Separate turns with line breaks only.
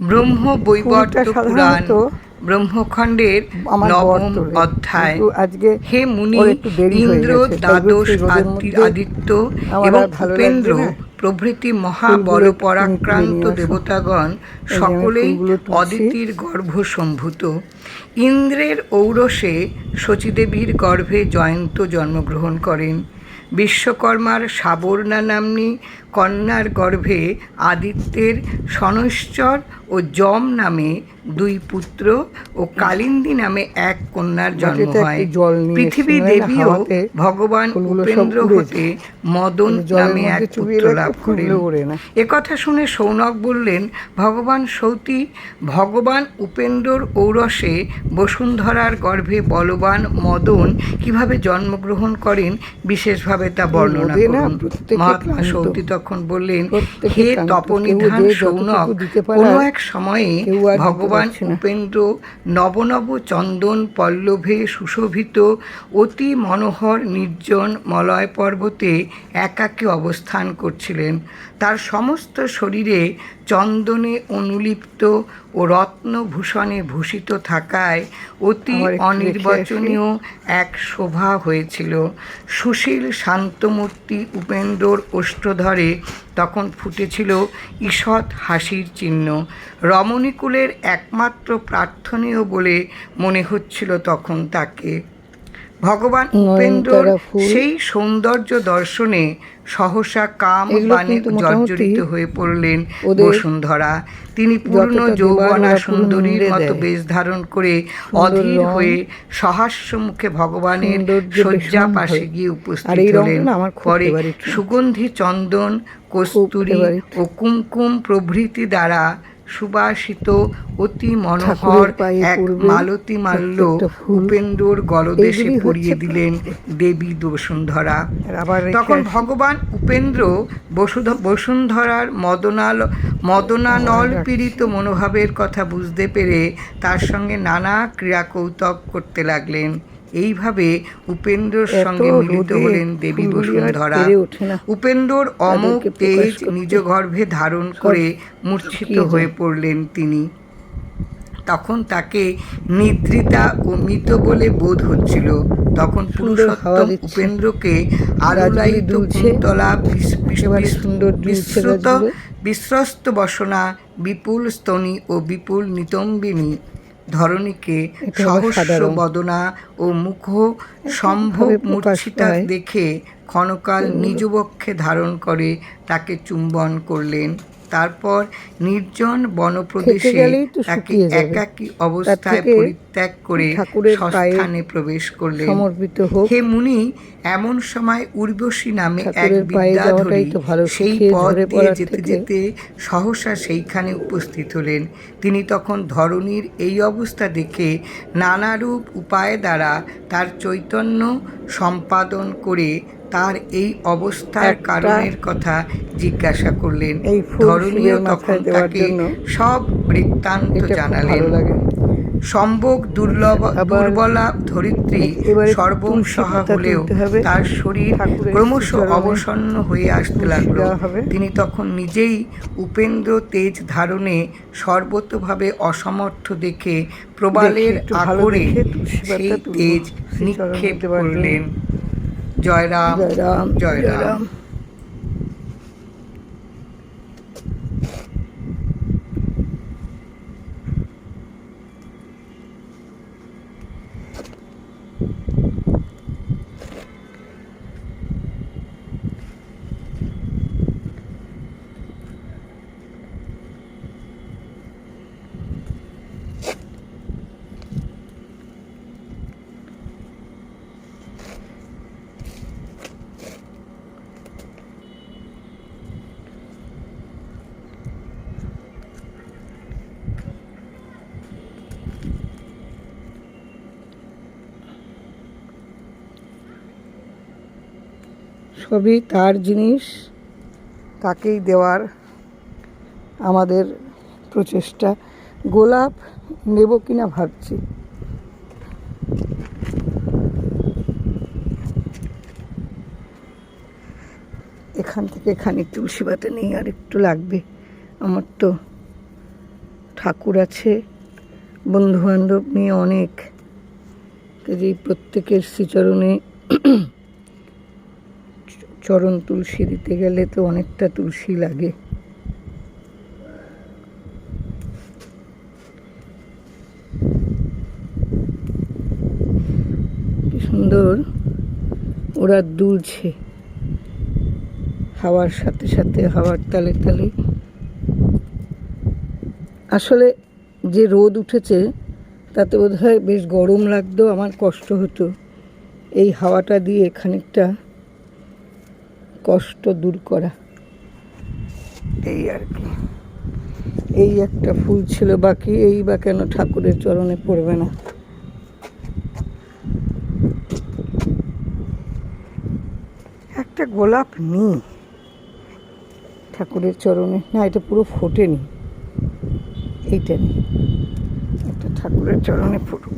ব্রহ্ম বৈবর্ত পুরাণ ব্রহ্মখণ্ডের নবম অধ্যায়।
আজকে
হে মুনি ইন্দ্র দ্বাদশ আদিত্য এবং উপেন্দ্র প্রভৃতি
তুমি তুলে
পরাক্রান্ত দেবতাগণ সকলেই অদিতির গর্ভ সম্ভূত। ইন্দ্রের ঔরসে শচীদেবীর গর্ভে জয়ন্ত জন্মগ্রহণ করেন। বিশ্বকর্মার সাবর্ণা নাম্নী কন্যার গর্ভে আদিত্যের সনৈশ্চর ও যম নামে দুই পুত্র ও কালিন্দী নামে এক কন্যার জন্ম হয়। পৃথিবী
নইলে
দেবীও ভগবান উপেন্দ্র হতে মদন নামে এক পুত্র লাভ করেন। একথা শুনে সৌনক বললেন ভগবান সৌতী ভগবান উপেন্দ্রর ঔরসে বসুন্ধরার গর্ভে বলবান মদন কীভাবে জন্মগ্রহণ করেন? বিশেষভাবে তা বর্ণনা করুন। মহাত্মা। সৌতী তখন বললেন হে। তপনিধান সৌনক কোনো এক সময়ে
আর দিতে
ভগবান উপেন্দ্র নবনব চন্দন পল্লভে সুশোভিত অতি মনোহর নির্জন মলয় পর্বতে একাকী অবস্থান করছিলেন। তার সমস্ত শরীরে চন্দনে অনুলিপ্ত ও রত্নভূষণে ভূষিত থাকায় অতি অনির্বচনীয় এক শোভা হয়েছিল। সুশীল শান্তমূর্তি উপেন্দ্রর ওষ্ঠধরে তখন ফুটেছিল ঈষৎ হাসির চিহ্ন। রমণীকুলের একমাত্র প্রার্থনীয় বলে মনে হচ্ছিল তখন তাকে। ভগবান উপেন্দ্রর সেই সৌন্দর্য দর্শনে সহসা কাম বাণে জর্জরিত হয়ে পড়লেন বসুন্ধরা। তিনি পূর্ণ যৌবনা সুন্দরীর মতো বেশ ধারণ করে অধীর হয়ে সহাস্য মুখে ভগবানের শয্যা পাশে গিয়ে উপস্থিত হলেন। পরে সুগন্ধি চন্দন কস্তুরী। ও কুমকুম প্রভৃতি দ্বারা সুবাসিত অতি মনোহর এক মালতী মাল্য। উপেন্দ্রর গলদেশে পরিয়ে দিলেন দেবী বসুন্ধরা। তখন ভগবান উপেন্দ্র বসুন্ধরার মদনাল মদনানল পীড়িত মনোভাবের কথা বুঝতে পেরে তার সঙ্গে নানা ক্রিয়া কৌতুক করতে লাগলেন। এইভাবে উপেন্দ্রর সঙ্গে মিলিত হলেন দেবী বসুন্ধরা। উপেন্দ্রর অমোক তেজ নিজ গর্ভে ধারণ করে মূর্ছিত হয়ে পড়লেন তিনি তখন তাকে নিদ্রিতা ও মৃত বলে বোধ হচ্ছিল তখন পুরুষোত্তম উপেন্দ্রকে আলোলায়িত। কুন্তলা বিস- বিস-
একেবারে
বিস-
সুন্দর দুলছে
বিস্মৃত
গাছগুলো।
বিশ্বস্ত বসনা বিপুল স্তনী ও বিপুল নিতম্বিনী ধরণীকে সহস্র বদনা ও মুখ সম্ভব মূর্ছিতা দেখে ক্ষণকাল নিজ বক্ষে ধারণ করে তাকে চুম্বন করলেন। তারপর নির্জন বনপ্রদেশে তাকে একাকী অবস্থায় পরিত্যাগ করে সস্থানে প্রবেশ করলেন।
সমর্পিত হোক।
হে মুনি এমন সময় উর্বশী নামে এক বিদ্যাধরী সেই পথ দিয়ে যেতে যেতে সহসা সেইখানে উপস্থিত হলেন। তিনি তখন ধরণীর এই অবস্থা দেখে নানারূপ উপায় দ্বারা তার চৈতন্য সম্পাদন করে তার এই অবস্থার কারণের কথা জিজ্ঞাসা করলেন।
এই ফুল
তখন তাকে সব বৃত্তান্ত জানালেন। সম্ভোগ দুর্লভ দুর্বলা ধরিত্রী
এবারে
সর্বং
তুলসী
সহা
পাতা
হলেও তার শরীর ক্রমশ অবসন্ন হয়ে আসতে লাগল। তিনি তখন নিজেই উপেন্দ্র তেজ ধারণে সর্বতভাবে অসমর্থ দেখে প্রবালের আকরে
পাতা
সেই তেজ নিক্ষেপ করলেন। জয় রাম
জয় রাম
জয় রাম
সবই তার জিনিস, তাকেই দেওয়ার আমাদের প্রচেষ্টা। গোলাপ নেব কিনা ভাবছি। এখান থেকে খানিক তুলসী পাতা নেই, আর একটু লাগবে। আমার তো ঠাকুর আছে বন্ধু বান্ধব নিয়ে অনেক। কাজেই প্রত্যেকের শ্রীচরণে চরণ তুলসী দিতে গেলে তো অনেকটা তুলসী লাগে। সুন্দর, ওরা দুলছে। হাওয়ার সাথে সাথে, হাওয়ার তালে তালে। আসলে যে রোদ উঠেছে, তাতে বোধ হয় বেশ গরম লাগতো, আমার কষ্ট হতো। এই হাওয়াটা দিয়ে খানিকটা কষ্ট দূর করা। এই আর কি। এই একটা ফুল ছিল বাকি, এই বা কেন ঠাকুরের চরণে পড়বে না? একটা গোলাপ নেই ঠাকুরের চরণে। না, এটা পুরো ফোটেনি। এইটা নেই। একটা ঠাকুরের চরণে ফুটুক